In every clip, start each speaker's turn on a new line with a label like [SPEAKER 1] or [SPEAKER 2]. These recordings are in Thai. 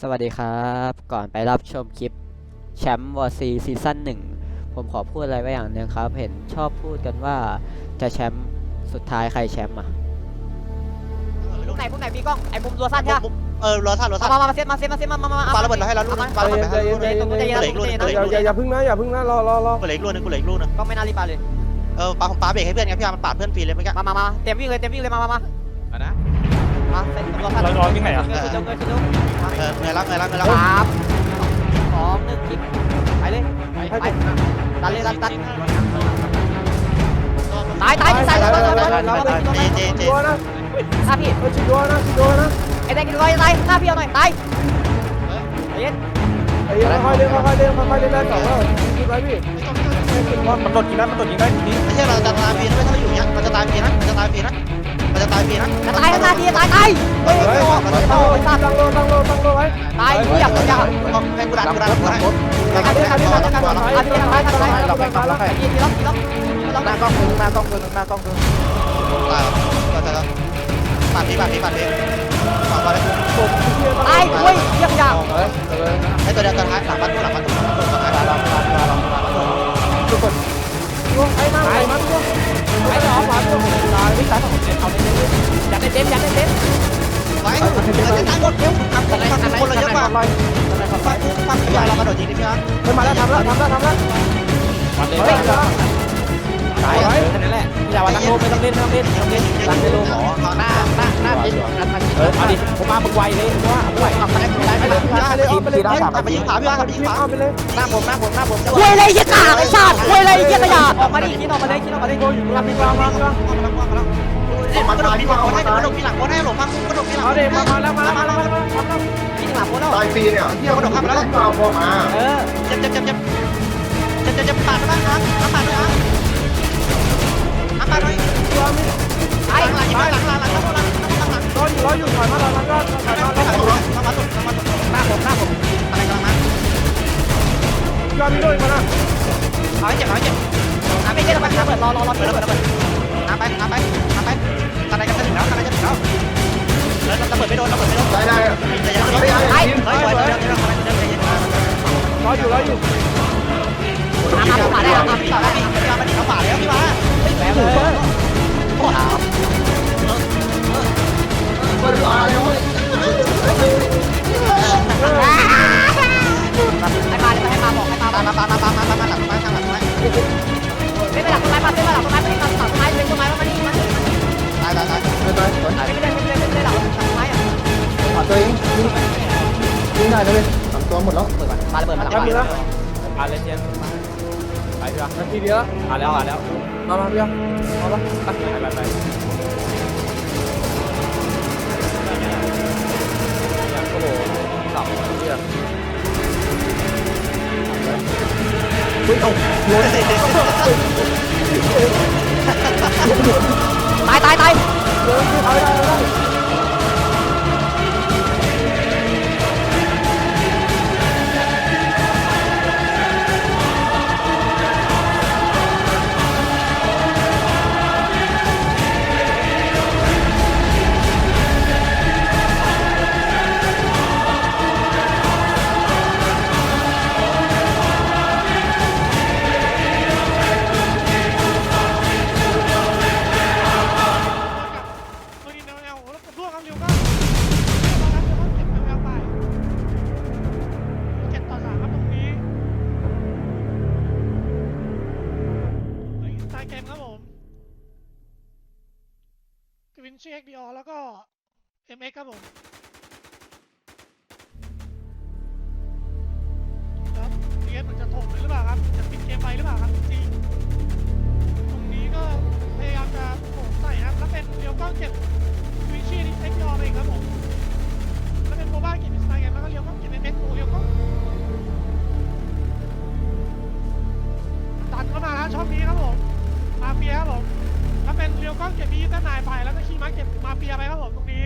[SPEAKER 1] สวัสดีครับ ก่อนไปรับชมคลิปแชมป์วอร์ซีซีซั่นหนึ่งผมขอพูดอะไรไว้อย่างหนึ่งครับ เห็นชอบพูดกันว่าจะแชมป์สุดท้ายใครแชมป์อะ
[SPEAKER 2] มุมไหนมุมไหนพี่กล้องไอ้มุมรัวสั้นใช่ปะ
[SPEAKER 3] เออรอท่านรอท่าน
[SPEAKER 2] มามามาเซตมาเซตมาเซตมามามา
[SPEAKER 3] ปาระเบิดเราให้เราลูกนึงปาระเบิดให้เราลูกนึง
[SPEAKER 2] ใจเย็น
[SPEAKER 3] เหลืออีกลูกนึงเหลือ
[SPEAKER 4] อย่า
[SPEAKER 3] อีกลูก
[SPEAKER 4] อย่าอย่าพึ่งนะอย่าพึ่งนะรอรอรอ
[SPEAKER 3] เหลืออีกลูกนึงกูเหลืออีกลูกนึง
[SPEAKER 2] ก็ไม่น่ารีบไปเลย
[SPEAKER 3] เออปาผมปาเบรกให้เพื่อนไงพี่อาร์มันปาดเพื่อนฟรีเลยเมื่อกี้
[SPEAKER 2] มามามาเต็มวิ่งเลยเต็มวิ่งเลยมามามา
[SPEAKER 5] อะนะ
[SPEAKER 2] มาเซตรัวสั้น
[SPEAKER 5] เราร้องยังไงอะ
[SPEAKER 2] เอ
[SPEAKER 3] อเหยแล้วเหยแล้วเหยแล้ว
[SPEAKER 2] สามสองหนึ่งคลิปไปเลยไปไปตัดเลยตัดตัดตายตายตายตายตายตายตาย
[SPEAKER 3] เจเจเจ
[SPEAKER 4] ฆ่ายตา
[SPEAKER 2] ยตาย
[SPEAKER 4] ตายตายตายตายตา
[SPEAKER 2] ไอ้แดงกินก้อยตายฆ่ายตาเอาหน่อยตายไอ้เย็น
[SPEAKER 4] ไอ้เยตาค่อยเล่นค่อยเล่นค่อยเล่นได้สองแล้วคิดไว้พี่
[SPEAKER 5] มันตดดกินได้มันตดดกินได้ทีนี้
[SPEAKER 3] ไม่ใช่เราจะตายพีนะไม่ใช่เราอยู่เนี้ยมันจะตายพีนะมันจะตายพีนะ มันจะตายฟรีนะ
[SPEAKER 2] ตายตายทีตายตาย
[SPEAKER 4] เฮ้ยตั้งโลตั้งโลตั้งโลตั้งโลไว้
[SPEAKER 2] ตายเหี้ยคนยาว
[SPEAKER 3] ต้องให้กูดันกูดันกูดัน
[SPEAKER 2] อาทิตย์อาทิตย์อาทิตย์อาทิตย์อาทิตย์อาทิตย์อาทิตย์
[SPEAKER 4] เราไปกำลังให้
[SPEAKER 2] ทีทีล็อกทีล็อกล็อก
[SPEAKER 4] หน้ากล้องหน้ากล้องหน้ากล้อง
[SPEAKER 3] ตายก็จะปาดพี่ปาดพี่ปาดพี่ปาดไปเลย
[SPEAKER 4] ผมเชียร์
[SPEAKER 2] ตายเฮ้ยเยี่ยมยาว
[SPEAKER 4] เฮ้ยเออ
[SPEAKER 3] ให้ตัวเดียวตัวท้ายหลังประตูหลังประตูหลังประตูหลังประตูหลังประตู
[SPEAKER 4] ทุกคนช่วงไอ้หน้าไอ้มันช่วง ไอ้หนอขวาช่วงตามผม่ตาย
[SPEAKER 2] เอาเต็มยัดเต็มยัดเต็ม
[SPEAKER 3] ไว้จะตายหมดเร็วทำคนคนเราเยอะมากฟังฟังฟังพี่เรากระโดดยิงดิพี่อาร์
[SPEAKER 4] เฮ้ยมาแล้วทำแล้วทำแล้วทำแล้ว
[SPEAKER 5] มันเลย
[SPEAKER 4] เฮ้ย
[SPEAKER 5] ตายแค่นั้นแหละอย่าว่าตั้งโลไม่ต้องเล่นไม่ต้องเล่นไม่ต้องเล่นตั้งโลหมอ
[SPEAKER 3] หน้าหน้าหน้าเป็น
[SPEAKER 5] เออเอาดิผมมาบึกไวเลยว่าบึกไว
[SPEAKER 3] ทำไปเลยไปเลยพี่อาร์เลยออกไปเลยทำไปยิงขวาพี่อาร์ทำไปยิงขวา
[SPEAKER 4] เอาไปเลย
[SPEAKER 3] หน้าผมหน้าผมหน้าผม
[SPEAKER 2] คุยอะไรยี่กาไอ้ชาติคุยอะไรยี่ขยะออกมาดิคิดออกมาเลยคิดออกมาเลย
[SPEAKER 4] โกอยู่กลางกลางกลางกลาง
[SPEAKER 3] เอ้ยมันกระโดดพี่หลังคนให้กระโดดพี่หลังคนให้หลบฟังกระโดดพี่หลัง
[SPEAKER 4] เอาเด็กมามาแล้วมาแล้วมาแล้วมาแล้ว
[SPEAKER 2] พี่หลับโคตรแล้ว
[SPEAKER 6] ตายฟรีเนี่ยเที่ยวกระโดดข้ามไปแล้วก็เอาพอมา
[SPEAKER 2] เออ
[SPEAKER 3] เจ็บเจ็บเจ็บเจ็บเจ็บเจ็บเจ็บปาดไปบ้างครับปาดไปบ้างปาดไป
[SPEAKER 2] ตาย
[SPEAKER 3] หลังหลังหลังหลังหลังหลัง อยู่ถอยมา
[SPEAKER 4] ถอยมาก็ถอยมาถอยมาถอยมา
[SPEAKER 3] ถอยมาถอยมาถอยมาหน้าผมหน้าผมอะไรกำลังมาย
[SPEAKER 4] อดมีด้วยมาละ
[SPEAKER 3] ถอยเจ็บถอยเจ็บ
[SPEAKER 2] น้ำไปเยอะแล้วไปน้ำเปิดรอรอรอ
[SPEAKER 3] เปิดแล้วเปิดแล้วเปิดน้ำไปน้ำไปน้ำไปตอนไหนจะถึงแล้วตอนไหนจะถึงแล้วเราเปิดไม่โดนเราเปิดไม่โดน
[SPEAKER 6] ได้ได้
[SPEAKER 3] ไปถอยถอยถอย
[SPEAKER 4] รออยู่รออยู่
[SPEAKER 2] น้ำมาผ่าได้น้ำมา
[SPEAKER 3] ผ่าได้
[SPEAKER 2] พี่มา
[SPEAKER 3] มาดิเขาผ่าแล้วพี่มา
[SPEAKER 6] ไม่แห
[SPEAKER 2] วกเลย
[SPEAKER 3] ไม่
[SPEAKER 2] ตา
[SPEAKER 3] ย
[SPEAKER 4] ไม่
[SPEAKER 2] ได้ไม่ได้ไม่ได้หลังต้นไม้อะ
[SPEAKER 6] ขอตัวเองยิงได้เลยสามตัวหมดแล้ว
[SPEAKER 2] มาระเบิดมา
[SPEAKER 4] ยับมีแล้ว
[SPEAKER 5] อะเลยเชียร์ไปเถอะ
[SPEAKER 4] นาทีเดียว
[SPEAKER 5] อาแล้วอาแล้ว
[SPEAKER 4] มามาเพี่เอาละ
[SPEAKER 5] ไปไปไป
[SPEAKER 7] วินชีเอ็กดีอแล้วก็เอ็มเอ็กครับผมครับเอสเหมือนจะถมหรือเปล่าครับ จะปิดเกมไปหรือเปล่าครับจริงตรงนี้ก็พยายามจะโผล่ใส่ครับ แล้วเป็นเรียวกล้องเก็บวิชีนี่เอ็กยอมเองครับผม แล้วเป็นโมบ้าเก็บอิสตาแกรมแล้วก็เลี้ยวก็เก็บเป็นเม็ดโมเลี้ยวก็ดันเข้ามาแล้วช่องนี้ครับผมมาเฟียครับผมแล้วเป็นเลี้ยวก็เก็บานายไปแล้วก็ขี่ม้าเก็บมาเฟียไปครับผมตรงนี้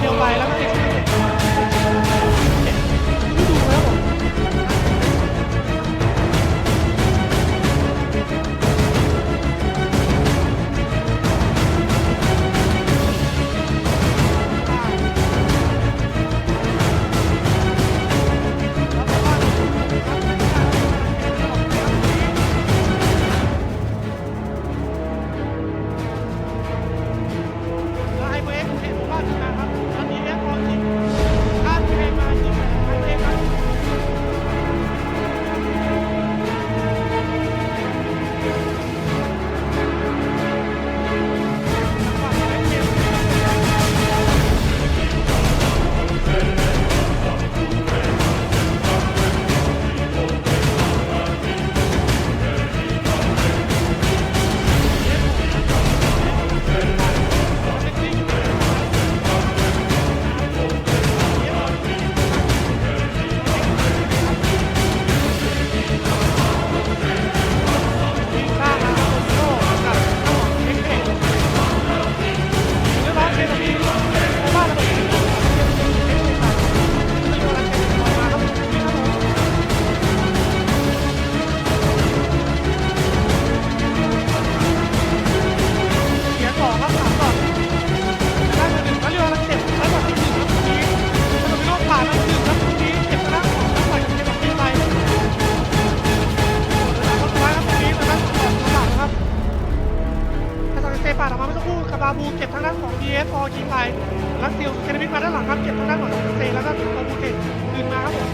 [SPEAKER 7] เดียว
[SPEAKER 2] ไปแล้วก็ติด PS4 คิงไลน์รัสเซียเซนบิกมาด้านหลังครับเก็บทางด้านหลังเซแล้วก็ถึงโอบูเกตดึงมาครับผม